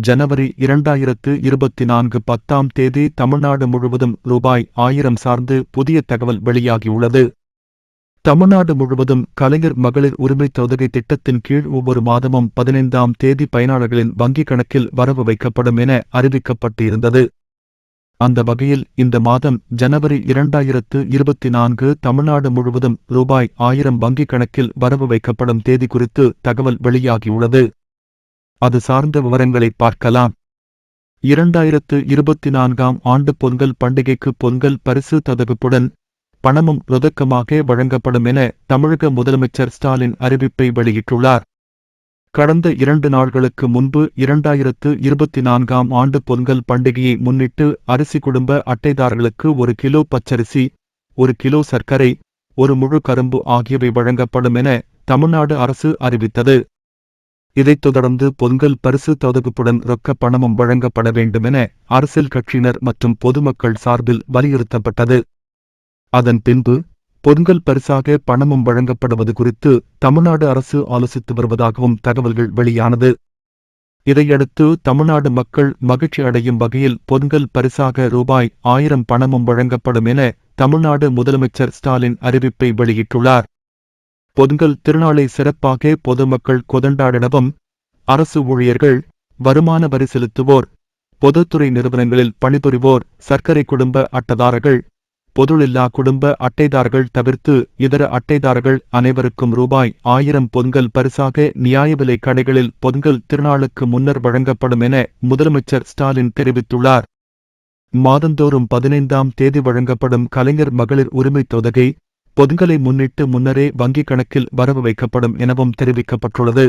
ஜனவரி இரண்டாயிரத்து இருபத்தி நான்கு பத்தாம் தேதி தமிழ்நாடு முழுவதும் ரூபாய் ஆயிரம் சார்ந்து புதிய தகவல் வெளியாகியுள்ளது. தமிழ்நாடு முழுவதும் கலைஞர் மகளிர் உரிமை தொகை திட்டத்தின் கீழ் ஒவ்வொரு மாதமும் பதினைந்தாம் தேதி பயனாளர்களின் வங்கிக் கணக்கில் வரவு வைக்கப்படும் என அறிவிக்கப்பட்டிருந்தது. அந்த வகையில் இந்த மாதம் ஜனவரி இரண்டாயிரத்து இருபத்தி நான்கு தமிழ்நாடு முழுவதும் ரூபாய் ஆயிரம் வங்கிக் கணக்கில் வரவு வைக்கப்படும் தேதி குறித்து தகவல் வெளியாகியுள்ளது. அது சார்ந்த விவரங்களை பார்க்கலாம். இரண்டாயிரத்து இருபத்தி நான்காம் ஆண்டு பொங்கல் பண்டிகைக்கு பொங்கல் பரிசு ததவிப்புடன் பணமும் ரொதக்கமாக வழங்கப்படும் என தமிழக முதலமைச்சர் ஸ்டாலின் அறிவிப்பை வெளியிட்டுள்ளார். கடந்த இரண்டு நாட்களுக்கு முன்பு இரண்டாயிரத்து இருபத்தி நான்காம் ஆண்டு பொங்கல் பண்டிகையை முன்னிட்டு அரிசி குடும்ப அட்டைதாரர்களுக்கு ஒரு கிலோ பச்சரிசி ஒரு கிலோ சர்க்கரை ஒரு முழு கரும்பு ஆகியவை வழங்கப்படும் என தமிழ்நாடு அரசு அறிவித்தது. இதைத் தொடர்ந்து பொங்கல் பரிசு தொகுப்புடன் ரொக்க பணமும் வழங்கப்பட வேண்டும் என அரசியல் கட்சியினர் மற்றும் பொதுமக்கள் சார்பில் வலியுறுத்தப்பட்டது. அதன் பின்பு பொங்கல் பரிசாக பணமும் வழங்கப்படுவது குறித்து தமிழ்நாடு அரசு ஆலோசித்து வருவதாகவும் தகவல்கள் வெளியானது. இதையடுத்து தமிழ்நாடு மக்கள் மகிழ்ச்சி அடையும் வகையில் பொங்கல் பரிசாக ரூபாய் ஆயிரம் பணமும் வழங்கப்படும் என தமிழ்நாடு முதலமைச்சர் ஸ்டாலின் அறிவிப்பை வெளியிட்டுள்ளார். பொங்கல் திருநாளை சிறப்பாக பொதுமக்கள் கொதண்டாடிடவும் அரசு ஊழியர்கள் வருமான வரி செலுத்துவோர் பொதுத்துறை நிறுவனங்களில் பணிபுரிவோர் சர்க்கரை குடும்ப அட்டதாரர்கள் பொதுளில்லா குடும்ப அட்டைதாரர்கள் தவிர்த்து இதர அட்டைதாரர்கள் அனைவருக்கும் ரூபாய் ஆயிரம் பொங்கல் பரிசாக நியாய விலை கடைகளில் பொங்கல் திருநாளுக்கு முன்னர் வழங்கப்படும் என முதலமைச்சர் ஸ்டாலின் தெரிவித்துள்ளார். மாதந்தோறும் பதினைந்தாம் தேதி வழங்கப்படும் கலைஞர் மகளிர் உரிமை தொகை பொங்கலை முன்னிட்டு முன்னரே வங்கிக் கணக்கில் வரவு வைக்கப்படும் எனவும் தெரிவிக்கப்பட்டுள்ளது.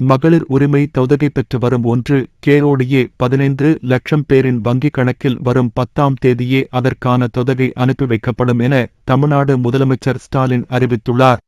மகளிர் உரிமை தொதகை பெற்று வரும் ஒன்று கேரோடியே பதினைந்து லட்சம் பேரின் வங்கிக் கணக்கில் வரும் பத்தாம் தேதியே அதற்கான தொதகை அனுப்பி வைக்கப்படும் என தமிழ்நாடு முதலமைச்சர் ஸ்டாலின் அறிவித்துள்ளார்.